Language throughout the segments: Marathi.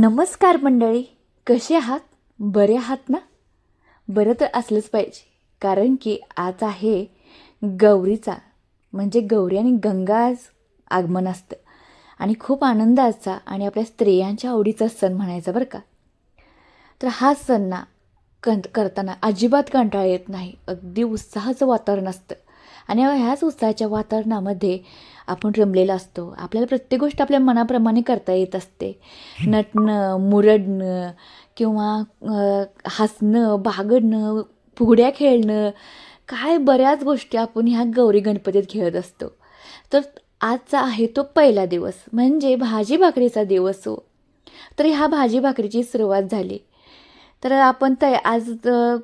नमस्कार मंडळी. कसे आहात? बरे आहात ना? बरं तर असलंच पाहिजे. कारण की आज आहे गौरीचा म्हणजे गौरी आणि गंगा आज आगमन असतं. आणि खूप आनंदाचा आणि आपल्या स्त्रियांच्या आवडीचा सण म्हणायचा बरं का. तर हा सण ना कं करताना अजिबात कंटाळा येत नाही. अगदी उत्साहाचं वातावरण असतं. आणि ह्याच उत्साहाच्या वातावरणामध्ये आपण रमलेला असतो. आपल्याला प्रत्येक गोष्ट आपल्या मनाप्रमाणे करता येत असते. नटणं मुरडणं किंवा हसणं बागडणं फुगड्या खेळणं काय बऱ्याच गोष्टी आपण ह्या गौरी गणपतीत खेळत असतो. तर आजचा आहे तो पहिला दिवस. म्हणजे भाजी भाकरीचा दिवस हो. तर ह्या भाजी भाकरीची सुरुवात झाली. तर आपण तय आज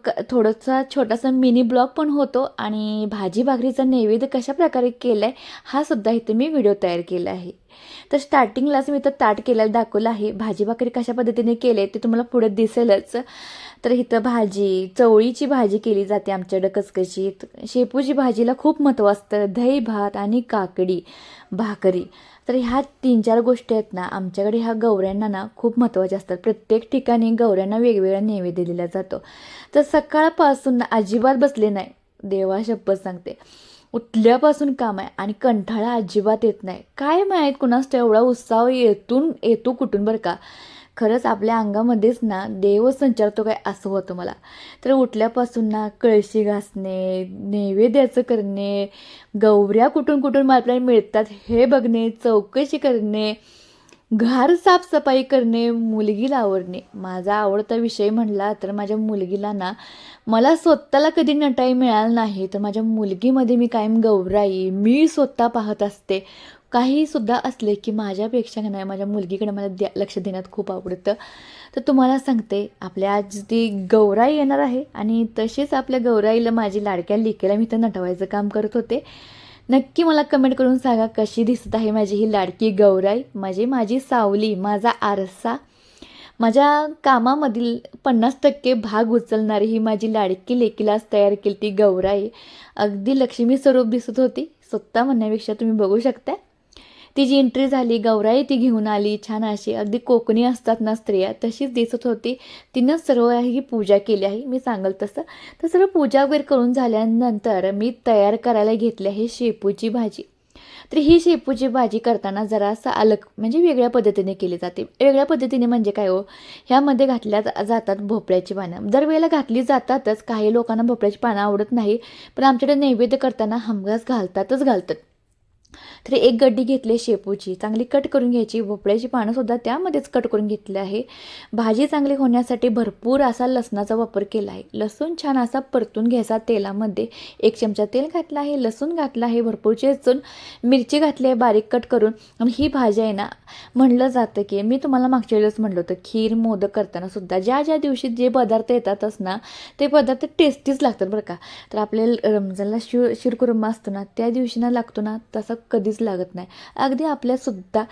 क- थोडंसा छोटासा मिनी ब्लॉग पण होतो आणि भाजी भाकरीचा नैवेद्य कशा प्रकारे केला आहे हा सुद्धा इथे मी व्हिडिओ तयार केला आहे. तर स्टार्टिंगलाच मी तर ताट केलेलं दाखवलं आहे. भाजी भाकरी कशा पद्धतीने केले आहे ते तुम्हाला पुढे दिसेलच. तर इथं भाजी चवळीची भाजी केली जाते आमच्याकडं कसकशीत शेपूची भाजीला खूप महत्त्व असतं. दही भात आणि काकडी भाकरी. तर ह्या तीन चार गोष्टी आहेत ना आमच्याकडे ह्या गौऱ्यांना ना खूप महत्त्वाच्या असतात. प्रत्येक ठिकाणी गौऱ्यांना वेगवेगळा नैवेद्य दिला जातो. तर सकाळपासून ना अजिबात बसले नाही. देवा शपथ सांगते. उठल्यापासून काम आहे आणि कंठाळा अजिबात येत नाही. काय माहीत कुणास एवढा उत्साह येतून येतो कुठून बरं का? खरंच आपल्या अंगामध्येच ना देव संचारतो काय असं होतं मला. तर उठल्यापासून ना कळशी घासणे नैवेद्याचं करणे गौऱ्या कुठून कुठून आपल्याला मिळतात हे बघणे चौकशी करणे घर साफसफाई करणे मुलगीला आवडणे माझा आवडता विषय म्हणला तर माझ्या मुलगीला ना मला स्वतःला कधी नटाई मिळाला नाही. तर माझ्या मुलगीमध्ये मी कायम गौराई मी स्वतः पाहत असते. काहीसुद्धा असले की माझ्यापेक्षा नाही माझ्या मुलगीकडे मला द्या लक्ष देण्यात खूप आवडतं. तर तुम्हाला सांगते आपल्या आज ती गौराई येणार आहे आणि तशीच आपल्या गौराईला माझी लाडक्या लिकेला मी तर नटवायचं काम करत होते. नक्की मला कमेंट करून सांगा कशी दिसत आहे माझी ही लाडकी गौराई. माझी माझी सावली माझा आरसा माझ्या कामामधील पन्नास टक्के भाग उचलणारी ही माझी लाडकी लेकीलाच तयार केली ती गौराई. अगदी लक्ष्मी स्वरूप दिसत होती. स्वतः म्हणण्यापेक्षा तुम्ही बघू शकता तिची एंट्री झाली गौराई ती घेऊन आली छान अशी अगदी कोकणी असतात ना स्त्रिया तशीच दिसत होती. तिनं सर्व ही पूजा केली आहे मी सांगल तसं. तर सर्व पूजा वगैरे करून झाल्यानंतर मी तयार करायला घेतली आहे शेपूची भाजी. तर ही शेपूची भाजी करताना जरासं अलग म्हणजे वेगळ्या पद्धतीने केली जाते. वेगळ्या पद्धतीने म्हणजे काय हो? ह्यामध्ये घातल्या जा- जातात भोपळ्याची पानं. दरवेळेला घातली जातातच काही लोकांना भोपळ्याची पानं आवडत नाही पण आमच्याकडे नैवेद्य करताना हमघास घालतातच घालतात. तर एक गड्डी घेतली आहे शेपूची चांगली कट करून घ्यायची भोपळ्याची पानंसुद्धा त्यामध्येच कट करून घेतली आहे. भाजी चांगली होण्यासाठी भरपूर असा लसणाचा वापर केला आहे. लसूण छान असा परतून घ्यायचा तेलामध्ये. एक चमचा तेल घातला आहे लसूण घातला आहे भरपूर चेचून मिरची घातली आहे बारीक कट करून. आणि ही भाजी आहे ना म्हणलं जातं की मी तुम्हाला मागच्या वेळेस म्हणलं होतं खीर मोदक करताना सुद्धा ज्या ज्या दिवशी जे पदार्थ येतातच ना ते पदार्थ टेस्टीच लागतात बरं का. तर आपल्या रमजानला शिर शिरकुर्मा असतो ना त्या दिवशी ना लागतो ना तसा कधीच लागत नाही. अगदी आपल्यासुद्धा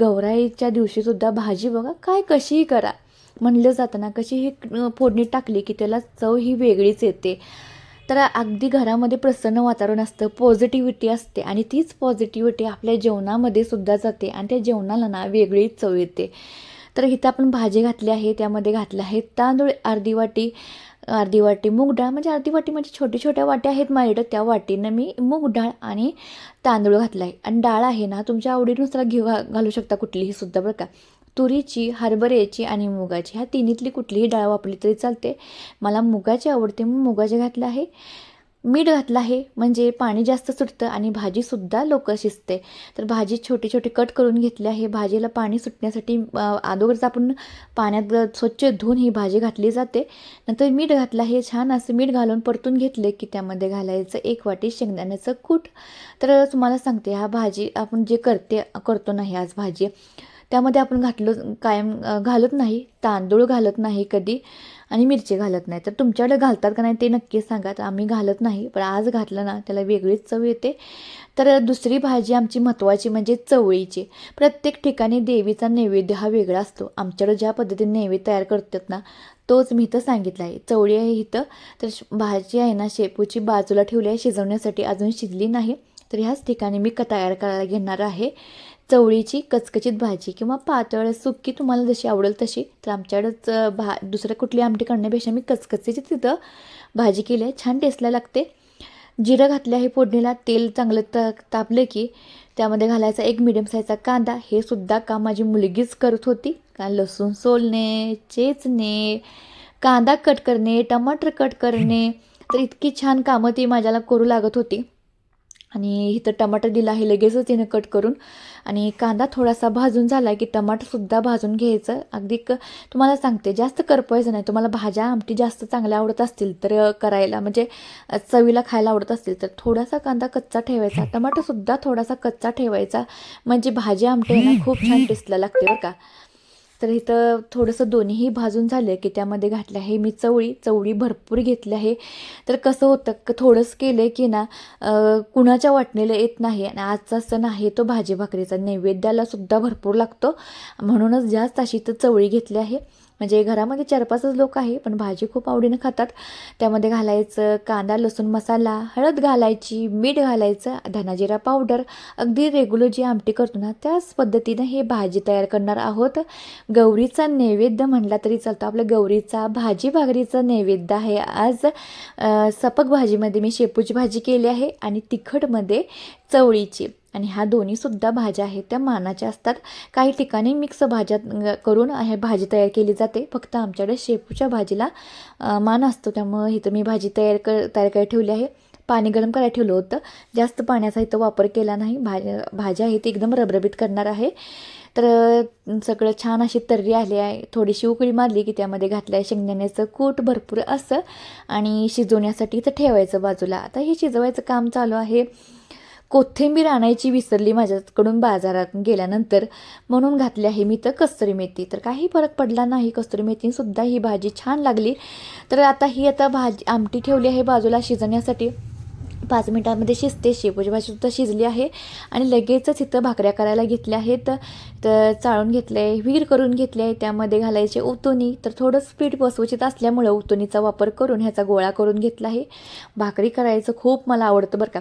गौराईच्या दिवशीसुद्धा भाजी बघा काय कशीही करा. म्हणलं जातं ना कशी ही फोडणी टाकली की त्याला चव ही वेगळीच येते. तर अगदी घरामध्ये प्रसन्न वातावरण असतं पॉझिटिव्हिटी असते आणि तीच पॉझिटिव्हिटी आपल्या जेवणामध्ये सुद्धा जाते आणि त्या जेवणाला ना वेगळीच चव येते. तर इथं आपण भाजी घातली आहे त्यामध्ये घातलं आहे तांदूळ अर्धी वाटी अर्धी वाटी मूग डाळ म्हणजे अर्धी वाटी म्हणजे छोट्या छोट्या वाट्या आहेत माझ्याकडं त्या वाटीनं मी मूग डाळ आणि तांदूळ घातला आहे आणि डाळ आहे ना तुमच्या आवडीनुसार घेऊ घालू शकता कुठलीही सुद्धा बरं का. तुरीची हरभऱ्याची आणि मुगाची. ह्या तिन्हीतली कुठलीही डाळ वापरली तरी चालते. मला मुगाची आवडते मी मुगाचे घातलं आहे. मीठ घातलं आहे म्हणजे पाणी जास्त सुटतं आणि भाजीसुद्धा लवकर शिजते. तर भाजी छोटी छोटी कट करून घेतली आहे. भाजीला पाणी सुटण्यासाठी अगोदरच आपण पाण्यात स्वच्छ धुवून ही भाजी घातली जाते. नंतर मीठ घातलं आहे. छान असं मीठ घालून परतून घेतले की त्यामध्ये घालायचं एक वाटी शेंगदाण्याचं कूट. तर तुम्हाला सांगते हा भाजी आपण जे करते करतो नाही आज भाजी त्यामध्ये आपण घातलो कायम घालत नाही. तांदूळ घालत नाही कधी. आणि मिरची घालत नाही. तर तुमच्याकडे घालतात का नाही ते नक्की सांगा. तर आम्ही घालत नाही पण आज घातलं ना त्याला वेगळीच चव येते. तर दुसरी भाजी आमची महत्त्वाची म्हणजे चवळीची. प्रत्येक ठिकाणी देवीचा नैवेद्य हा वेगळा असतो. आमच्याकडे ज्या पद्धतीने नैवेद्य तयार करतात ना तोच मी इथं सांगितला आहे चवळी आहे इथं. तर भाजी आहे ना शेपूची बाजूला ठेवली आहे शिजवण्यासाठी अजून शिजली नाही. तर ह्याच ठिकाणी मी क तयार करायला घेणार आहे. चवळीची कचकचीत भाजी किंवा पातळ सुक्की तुम्हाला जशी आवडेल तशी. तर आमच्याकडंच भा दुसऱ्या कुठली आमटी करण्यापेक्षा मी कचकचीची तिथं भाजी केली आहे. छान टेस्टला लागते. जिरं घातलं आहे फोडणीला तेल चांगलं त तापलं की त्यामध्ये घालायचा एक मिडियम साईजचा कांदा. हे सुद्धा काम माझी मुलगीच करत होती. का लसूण सोलणे चेचणे कांदा कट करणे टमाटर कट करणे. तर इतकी छान कामं ती माझ्याला करू लागत होती. आणि इथं टमाटर दिलं आहे लगेचच तिनं कट करून. आणि कांदा थोडासा भाजून झाला की टमाटरसुद्धा भाजून घ्यायचं. अगदी क तुम्हाला सांगते जास्त करपवायचं नाही. तुम्हाला भाज्या आमटी जास्त चांगल्या आवडत असतील तर करायला. म्हणजे चवीला खायला आवडत असतील तर थोडासा कांदा कच्चा ठेवायचा. टमाटरसुद्धा थोडासा कच्चा ठेवायचा. म्हणजे भाजी आमटी ना खूप छान टेस्टला लागते बरं का. तर इथं थोडंसं दोन्हीही भाजून झालं की त्यामध्ये घातलं आहे मी चवळी चवळी भरपूर घेतली आहे. तर कसं होतं क थोडंसं केलं की ना कुणाच्या वाटणीला येत नाही आणि आजचा सण आहे तो भाजी भाकरीचा. नैवेद्याला सुद्धा भरपूर लागतो. म्हणूनच जास्त अशी तर चवळी घेतली आहे. म्हणजे घरामध्ये चार पाचच लोक आहे पण भाजी खूप आवडीनं खातात. त्यामध्ये घालायचं कांदा लसूण मसाला हळद घालायची मीठ घालायचं धनाजिरा पावडर अगदी रेग्युलर जी आमटी करतो ना त्याच पद्धतीनं हे भाजी तयार करणार आहोत. गौरीचा नैवेद्य म्हणला तरी चालतो. आपल्या गौरीचा भाजी भाकरीचा नैवेद्य आहे. आज सपक भाजीमध्ये मी शेपूची भाजी केली आहे आणि तिखटमध्ये चवळीची. आणि ह्या दोन्हीसुद्धा भाज्या आहेत त्या मानाच्या असतात. काही ठिकाणी मिक्स भाज्या करून हे भाजी तयार केली जाते. फक्त आमच्याकडे शेपूच्या भाजीला मान असतो. त्यामुळं इथं मी भाजी तयार कर तयार करायला ठेवली आहे. पाणी गरम करायला ठेवलं होतं. जास्त पाण्याचा इथं वापर केला नाही. भाज्या भाज्या आहेत एकदम रबरबीत करणार आहे. तर सगळं छान अशी तर्री आली आहे. थोडीशी उकळी मारली की त्यामध्ये घातलं आहे शेंगदाण्याचं कूट भरपूर असं. आणि शिजवण्यासाठी इथं ठेवायचं बाजूला. आता हे शिजवायचं काम चालू आहे. कोथिंबीर आणायची विसरली माझ्याकडून बाजारात गेल्यानंतर म्हणून घातली आहे मी तर कस्तुरी मेथी. तर काही फरक पडला नाही कस्तुरी मेथीसुद्धा ही भाजी छान लागली. तर आता ही आता भाजी आमटी ठेवली आहे बाजूला शिजण्यासाठी. पाच मिनटामध्ये शिजते शेपूची भाजीसुद्धा शिजली आहे. आणि लगेचच इथं भाकऱ्या करायला घेतल्या आहेत. तर चाळून घेतले आहे विहीर करून घेतले आहे. त्यामध्ये घालायचे उतोनी. तर थोडं स्पीड बसवचित असल्यामुळं उतोनीचा वापर करून ह्याचा गोळा करून घेतला आहे. भाकरी करायचं खूप मला आवडतं बरं का.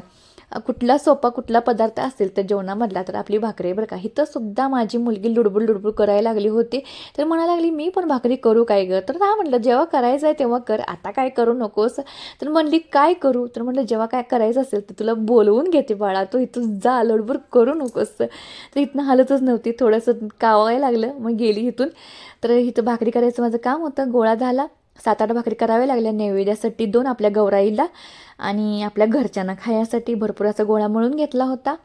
कुठला सोपा कुठला पदार्थ असेल तर जेवणामधला तर आपली भाकरी आहे बरं का. इथं सुद्धा माझी मुलगी लुडबुड लुडबुड करायला लागली होती. तर म्हणा लागली मी पण भाकरी करू काय गं? तर हा म्हटलं जेव्हा करायचं आहे तेव्हा कर. आता काय करू नकोस. तर म्हणली काय करू? तर म्हटलं जेव्हा काय करायचं असेल तर तुला बोलवून घेते बाळा. तू इथून जा लुडबुड करू नकोस. तर इथनं हालतच नव्हती. थोडंसं कावायला लागलं. मग गेली इथून. तर इथं भाकरी करायचं माझं काम होतं. गोळा झाला. सात आठ भाकरी कराव्या लागल्या नैवेद्यासाठी दोन आपल्या गौराईला आणि आपल्या घरच्यांना खायासाठी भरपूर असा गोळा मळून घेतला होता.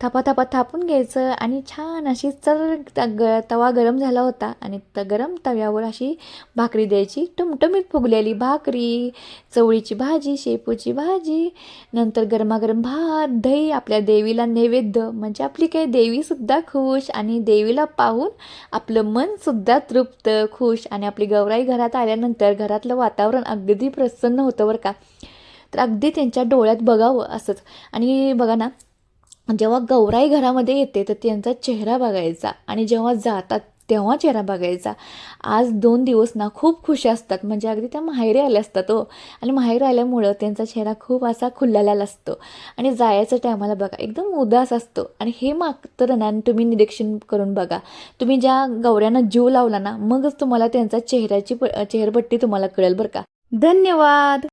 थापा थापा थापून घ्यायचं आणि छान अशी चर त- ग तवा गरम झाला होता आणि त गरम तव्यावर अशी भाकरी द्यायची. टमटमीत फुगलेली भाकरी चवळीची भाजी शेपूची भाजी नंतर गरमागरम भात दही आपल्या देवीला नैवेद्य. म्हणजे आपली काही देवीसुद्धा खुश आणि देवीला पाहून आपलं मनसुद्धा तृप्त खुश आणि आपली गौराई घरात आल्यानंतर घरातलं वातावरण अगदी प्रसन्न होतं बरं का. तर अगदी त्यांच्या डोळ्यात बघावं असंच. आणि बघा ना जेव्हा गौराई घरामध्ये येते तर त्यांचा चेहरा बघायचा. आणि जेव्हा जातात तेव्हा चेहरा बघायचा. आज दोन दिवस ना खूप खुश असतात. म्हणजे अगदी त्या माहेरी आल्या असतात हो. आणि माहेर आल्यामुळं त्यांचा चेहरा खूप असा खुललेला असतो. आणि जायचं टायमाला बघा एकदम उदास असतो. आणि हे मात्र ना तुम्ही निरीक्षण करून बघा. तुम्ही ज्या गौऱ्यांना जीव लावला ना मगच तुम्हाला त्यांचा चेहऱ्याची प चेहरपट्टी तुम्हाला कळेल बरं का. धन्यवाद!